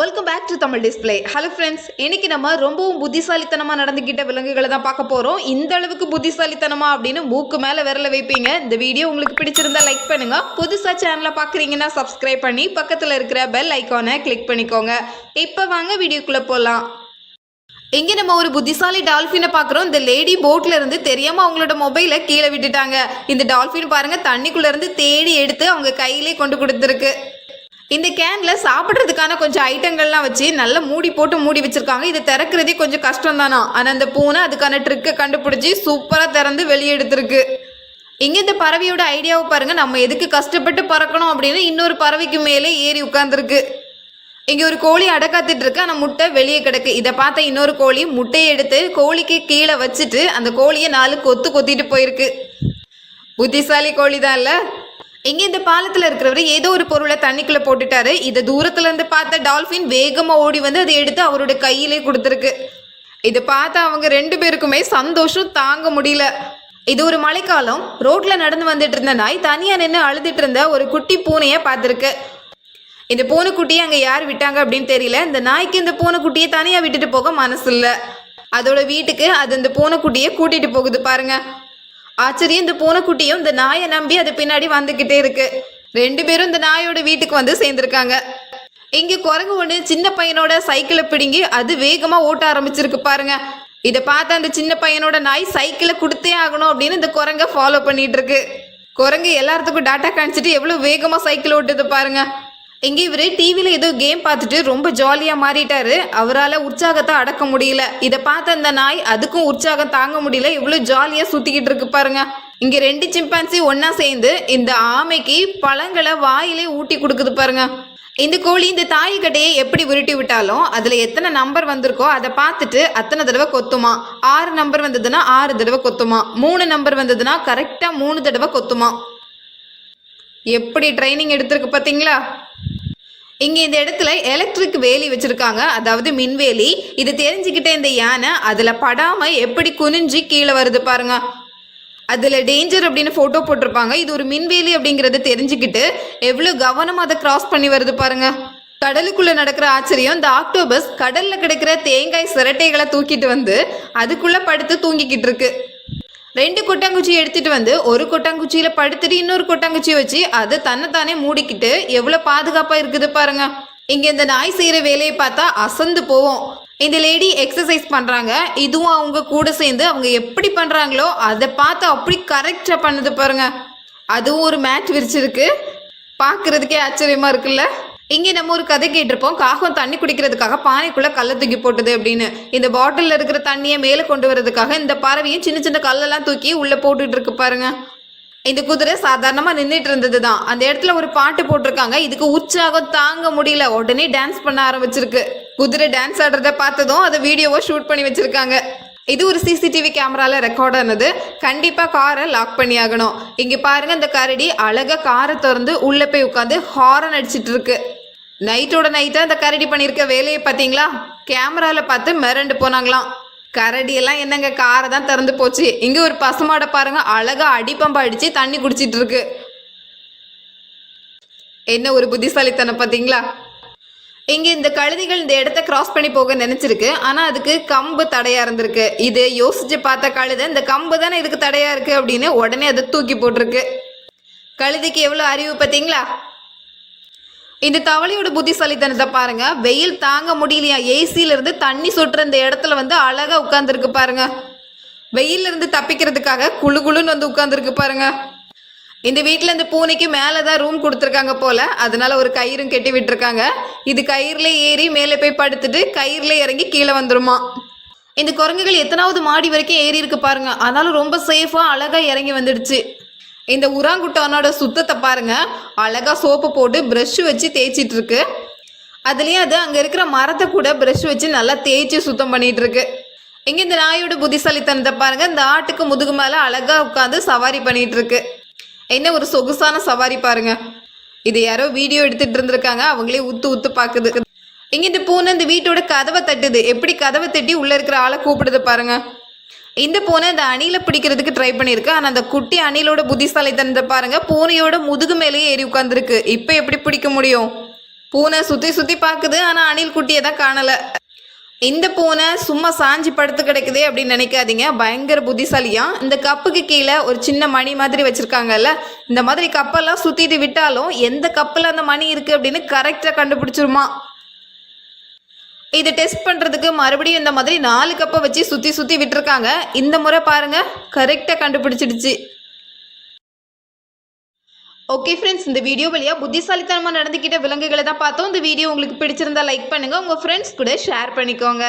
Welcome back to Tamil display hello friends இன்னைக்கு நம்ம ரொம்பவும் புத்திசாலித்தனமாக நடந்துக்கிட்ட விலங்குகளை தான் பார்க்க போகிறோம் இந்த அளவுக்கு புத்திசாலித்தனமா அப்படின்னு மூக்கு மேலே விரல வைப்பீங்க. இந்த வீடியோ உங்களுக்கு பிடிச்சிருந்தா லைக் பண்ணுங்க. புதுசாக சேனலை பார்க்குறீங்கன்னா சப்ஸ்கிரைப் பண்ணி பக்கத்தில் இருக்கிற பெல் ஐக்கானை கிளிக் பண்ணிக்கோங்க. இப்போ வாங்க வீடியோக்குள்ளே போகலாம் இங்கே நம்ம ஒரு புத்திசாலி டால்ஃபினை பார்க்குறோம். இந்த லேடி போட்ல இருந்து தெரியாம அவங்களோட மொபைலை கீழே விட்டுட்டாங்க. இந்த டால்ஃபின் பாருங்க தண்ணிக்குள்ள இருந்து தேடி எடுத்து அவங்க கையிலே கொண்டு கொடுத்துருக்கு. இந்த கேனில் சாப்பிட்றதுக்கான கொஞ்சம் ஐட்டங்கள்லாம் வச்சு நல்லா மூடி போட்டு மூடி வச்சுருக்காங்க. இதை திறக்கிறதே கொஞ்சம் கஷ்டம் தானா ஆனால் அந்த பூனை அதுக்கான ட்ரிக்கை கண்டுபிடிச்சி சூப்பராக திறந்து வெளியே எடுத்திருக்கு. இங்கே இந்த பறவையோட ஐடியாவை பாருங்கள் நம்ம எதுக்கு கஷ்டப்பட்டு பறக்கணும் அப்படின்னு இன்னொரு பறவைக்கு மேலே ஏறி உட்காந்துருக்கு இங்கே ஒரு கோழி அடக்காத்துட்டு இருக்கு. ஆனால் முட்டை வெளியே கிடக்கு. இதை பார்த்த இன்னொரு கோழி முட்டையை எடுத்து கோழிக்கு கீழே வச்சுட்டு அந்த கோழியை நாலு கொத்து கொத்திட்டு போயிருக்கு. புத்திசாலி கோழி தான் இல்லை? எங்கே இந்த பாலத்தில் இருக்கிறவர் ஏதோ ஒரு பொருளை தண்ணிக்குள்ளே போட்டுட்டாரு. இதை தூரத்துல இருந்து பார்த்த டால்ஃபின் வேகமாக ஓடி வந்து அதை எடுத்து அவரோட கையிலே கொடுத்துருக்கு. இதை பார்த்து அவங்க ரெண்டு பேருக்குமே சந்தோஷம் தாங்க முடியல. இது ஒரு மழைக்காலம். ரோட்ல நடந்து வந்துட்டு இருந்த நாய் தனியா நின்று அழுதுட்டு இருந்த ஒரு குட்டி பூனையை பார்த்துருக்கு. இந்த பூனைக்குட்டியை அங்கே யார் விட்டாங்க அப்படின்னு தெரியல. இந்த நாய்க்கு இந்த பூனைக்குட்டியை தனியாக விட்டுட்டு போக மனசு இல்லை. அதோட வீட்டுக்கு அது இந்த பூனைக்குட்டியை கூட்டிட்டு போகுது பாருங்க. ஆச்சரியம் இந்த பூனைக்குட்டியும் இந்த நாயை நம்பி அது பின்னாடி வந்துக்கிட்டே இருக்கு. ரெண்டு பேரும் இந்த நாயோட வீட்டுக்கு வந்து சேர்ந்துருக்காங்க. இங்க குரங்கு ஒன்று சின்ன பையனோட சைக்கிளை பிடுங்கி அது வேகமா ஓட்ட ஆரம்பிச்சிருக்கு பாருங்க. இதை பார்த்த அந்த சின்ன பையனோட நாய் சைக்கிளை கொடுத்தே ஆகணும் அப்படின்னு இந்த குரங்கை ஃபாலோ பண்ணிட்டு இருக்கு. குரங்கு எல்லாத்துக்கும் டாட்டா காமிச்சிட்டு எவ்வளவு வேகமா சைக்கிள் ஓட்டுது பாருங்க. இங்கே இவர் டிவியில் ஏதோ கேம் பார்த்துட்டு ரொம்ப ஜாலியாக மாறிட்டாரு. அவரால் உற்சாகத்தை அடக்க முடியல. இதை பார்த்த அந்த நாய் அதுக்கும் உற்சாகம் தாங்க முடியல. இவ்வளோ ஜாலியாக சுற்றிக்கிட்டு இருக்கு பாருங்க. இங்கே ரெண்டு சிம்பான்சி ஒன்றா சேர்ந்து இந்த ஆமைக்கு பழங்களை வாயிலே ஊட்டி கொடுக்குது பாருங்க. இந்த கோழி இந்த தாய்க்கட்டையை எப்படி உருட்டி விட்டாலும் அதில் எத்தனை நம்பர் வந்திருக்கோ அதை பார்த்துட்டு அத்தனை தடவை கொத்துமா. ஆறு நம்பர் வந்ததுன்னா ஆறு தடவை கொத்துமா. மூணு நம்பர் வந்ததுன்னா கரெக்டாக மூணு தடவை கொத்துமா. எப்படி ட்ரைனிங் எடுத்திருக்கு பார்த்தீங்களா? இங்கே இந்த இடத்துல எலக்ட்ரிக் வேலி வச்சுருக்காங்க. அதாவது மின்வேலி. இது தெரிஞ்சுக்கிட்டே இந்த யானை அதில் படாமல் எப்படி குனிஞ்சு கீழே வருது பாருங்க. அதில் டேஞ்சர் அப்படின்னு ஃபோட்டோ போட்டிருப்பாங்க. இது ஒரு மின்வேலி அப்படிங்கிறத தெரிஞ்சுக்கிட்டு எவ்வளோ கவனமாக அதை கிராஸ் பண்ணி வருது பாருங்க. கடலுக்குள்ளே நடக்கிற ஆச்சரியம். இந்த ஆக்டோபஸ் கடலில் கிடைக்கிற தேங்காய் சிரட்டைகளை தூக்கிட்டு வந்து அதுக்குள்ளே படுத்து தூங்கிக்கிட்டு இருக்கு. ரெண்டு கொட்டாங்குச்சி எடுத்துட்டு வந்து ஒரு கொட்டாங்குச்சியில படுத்துட்டு இன்னொரு கொட்டாங்குச்சியை வச்சு அதை தன்னைத்தானே மூடிக்கிட்டு எவ்வளவு பாதுகாப்பா இருக்குது பாருங்க. இங்க இந்த நாய் செய்யற வேலையை பார்த்தா அசந்து போவோம். இந்த லேடி எக்ஸசைஸ் பண்றாங்க. இதுவும் அவங்க கூட சேர்ந்து அவங்க எப்படி பண்றாங்களோ அதை பார்த்து அப்படி கரெக்டா பண்ணுது பாருங்க. அதுவும் ஒரு மேட் விரிச்சிருக்கு. பார்க்குறதுக்கே ஆச்சரியமா இருக்குல்ல? இங்கே நம்ம ஒரு கதை கேட்டிருப்போம். காகம் தண்ணி குடிக்கிறதுக்காக பானைக்குள்ள கல்லை தூக்கி போட்டது அப்படின்னு. இந்த பாட்டிலில் இருக்கிற தண்ணியை மேலே கொண்டு வரதுக்காக இந்த பறவையும் சின்ன சின்ன கல்லெல்லாம் தூக்கி உள்ளே போட்டுட்டு இருக்கு பாருங்க. இந்த குதிரை சாதாரணமாக நின்றுட்டு இருந்தது தான். அந்த இடத்துல ஒரு பாட்டு போட்டிருக்காங்க. இதுக்கு உற்சாகம் தாங்க முடியல. உடனே டான்ஸ் பண்ண ஆரம்பிச்சிருக்கு. குதிரை டான்ஸ் ஆடுறத பார்த்ததும் அதை வீடியோவை ஷூட் பண்ணி வச்சிருக்காங்க. இது ஒரு சிசிடிவி கேமரால ரெக்கார்ட் ஆனது. கண்டிப்பா காரை லாக் பண்ணி ஆகணும் இங்க பாருங்க இந்த கரடி அழகா காரை திறந்து உள்ள போய் உட்காந்து ஹாரன் அடிச்சிட்டு இருக்கு. நைட்டோட நைட்டாக இந்த கரடி பண்ணியிருக்க வேலையை பார்த்தீங்களா? கேமராவில் பார்த்து மிரண்டு போனாங்களாம். கரடியெல்லாம் என்னங்க காரை தான் திறந்து போச்சு. இங்கே ஒரு பசுமாடை பாருங்க அழகாக அடிப்பம்பு அடித்து தண்ணி குடிச்சிட்டு இருக்கு. என்ன ஒரு புத்திசாலித்தனம் பார்த்தீங்களா? இங்கே இந்த கழுதிகள் இந்த இடத்த கிராஸ் பண்ணி போக நினச்சிருக்கு. ஆனால் அதுக்கு கம்பு தடையாக இருந்திருக்கு. இது யோசிச்சு பார்த்த கழுதை இந்த கம்பு தானே இதுக்கு தடையாக இருக்குது அப்படின்னு உடனே அதை தூக்கி போட்டிருக்கு. கழுதைக்கு எவ்வளோ அறிவு பார்த்தீங்களா? இந்த தவளையோட புத்திசாலித்தனத்தை பாருங்க. வெயில் தாங்க முடியலையா? ஏசியில இருந்து தண்ணி சுட்டுற இந்த இடத்துல வந்து அழகா உட்கார்ந்துருக்கு பாருங்க. வெயில்ல இருந்து தப்பிக்கிறதுக்காக குளு குளுன்னு வந்து உட்கார்ந்துருக்கு பாருங்க. இந்த வீட்டில் இந்த பூனைக்கு மேலே தான் ரூம் கொடுத்துருக்காங்க போல. அதனால ஒரு கயிறும் கட்டி விட்டுருக்காங்க. இது கயிறுல ஏறி மேலே போய் படுத்துட்டு கயிறுல இறங்கி கீழே வந்துருமா. இந்த குரங்குகள் எத்தனாவது மாடி வரைக்கும் ஏறி இருக்கு பாருங்க. அதனால ரொம்ப சேஃபா அழகா இறங்கி வந்துடுச்சு. இந்த உராங்குட்டானோட சுத்தத்தை பாருங்க. அழகா சோப்பு போட்டு ப்ரஷ் வச்சு தேய்ச்சிட்டு இருக்கு அதுலயும் அது அங்க இருக்கிற மரத்தை கூட ப்ரஷ் வச்சு நல்லா தேய்ச்சி சுத்தம் பண்ணிட்டு இருக்கு இங்க இந்த நாயோட புத்திசாலித்தனத்தை பாருங்க. இந்த ஆட்டுக்கு முதுகு மேல அழகா உட்காந்து சவாரி பண்ணிட்டு இருக்கு என்ன ஒரு சொகுசான சவாரி பாருங்க. இது யாரோ வீடியோ எடுத்துட்டு இருந்திருக்காங்க. அவங்களே உத்து உத்து பாக்குது. இங்க இந்த பூனை இந்த வீட்டோட கதவை தட்டுது. எப்படி கதவை தட்டி உள்ள இருக்கிற ஆளை கூப்பிடுது பாருங்க. இந்த பூனை இந்த அணில பிடிக்கிறதுக்கு ட்ரை பண்ணியிருக்கு ஆனா அந்த குட்டி அணிலோட புத்திசாலித்தனத்தை பாருங்க. பூனையோட முதுகு மேலேயே ஏறி உட்காந்துருக்கு இப்போ எப்படி பிடிக்க முடியும்? பூனை சுற்றி சுற்றி பார்க்குது ஆனால் அணில் குட்டியை தான் காணலை. இந்த பூனை சும்மா சாஞ்சி படுத்து கிடக்குதே அப்படின்னு நினைக்காதீங்க. பயங்கர புத்திசாலியா. இந்த கப்புக்கு கீழே ஒரு சின்ன மணி மாதிரி வச்சுருக்காங்கல்ல. இந்த மாதிரி கப்பெல்லாம் சுற்றிட்டு விட்டாலும் எந்த கப்பில் அந்த மணி இருக்குது அப்படின்னு கரெக்டாக கண்டுபிடிச்சிருமா. இதை டெஸ்ட் பண்ணுறதுக்கு மறுபடியும் இந்த மாதிரி நாலு கப்பை வச்சு சுற்றி சுற்றி விட்டுருக்காங்க. இந்த முறை பாருங்க கரெக்டாக கண்டுபிடிச்சிடுச்சு. ஓகே ஃப்ரெண்ட்ஸ் இந்த வீடியோ வழியாக புத்திசாலித்தனமாக நடந்துக்கிட்ட விலங்குகளை தான் பார்த்தோம். இந்த வீடியோ உங்களுக்கு பிடிச்சிருந்தா லைக் பண்ணுங்கள் உங்கள் ஃப்ரெண்ட்ஸ் கூட ஷேர் பண்ணிக்கோங்க.